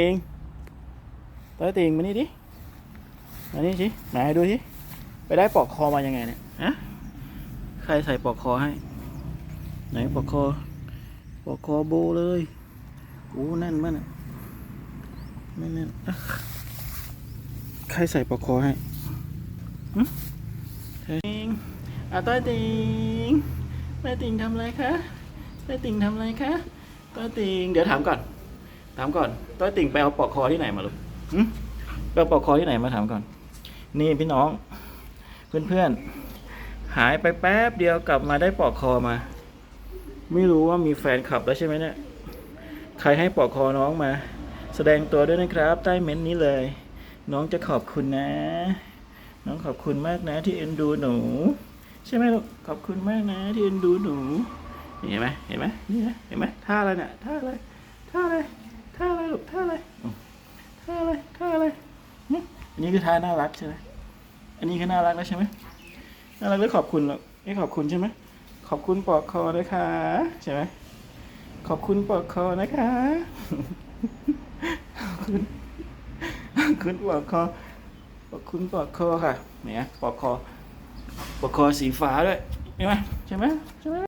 เองต้อยติงมานี่ดิ มานี่สิไหนดูสิ ไปได้ปลอกคอมายังไงเนี่ยฮะใครใส่ปลอกคอให้ ไหนปลอกคอปลอกคอโบเลยโอ้แน่นมากอะแน่นแน่นใครใส่ปลอกคอให้หึเติงอะต้อยติงต้อยติงทำอะไรคะต้อยติงทำอะไรคะต้อยติง เดี๋ยวถามก่อน ถามก่อนต้อยติ่งไปเอาปลอกคอที่ไหนมาลูกหึไปเอาปลอกคอที่ไหนมาถามก่อน นี่พี่น้อง เพื่อนๆ หายไปแป๊บเดียวกลับมาได้ปลอกคอมา ไม่รู้ว่ามีแฟนคลับแล้วใช่ไหมเนี่ย ใครให้ปลอกคอน้องมา แสดงตัวด้วยนะครับ ใต้เม้นต์นี้เลย น้องจะขอบคุณนะ น้องขอบคุณมากนะที่เอ็นดูหนู ใช่ไหมลูก ขอบคุณมากนะที่เอ็นดูหนู เห็นไหมเห็นไหมนี่นะเห็นไหมท่าอะไรเนี่ยท่าอะไรท่าอะไร ท่าอะไรลูก ท่าอะไรอืมท่าอะไร ท่าอะไรหึอั นนี้คือท่าน่ารักใช่ไหมอันนี้คือน่ารักแล้วใช่ไหมน่ารักแล้วขอบคุณหรอกไม่ขอบคุณใช่ไหมขอบคุณปลอกคอนะคะใช่ไหมขอบคุณปลอกคอนะคะขอบคุณขอบคุณปลอกคอขอบคุณปลอกคอค่ะเนี่ยปลอกคอปลอกคอสีฟ้าด้วยเห็นไหมใช่ไหมใช่ไหม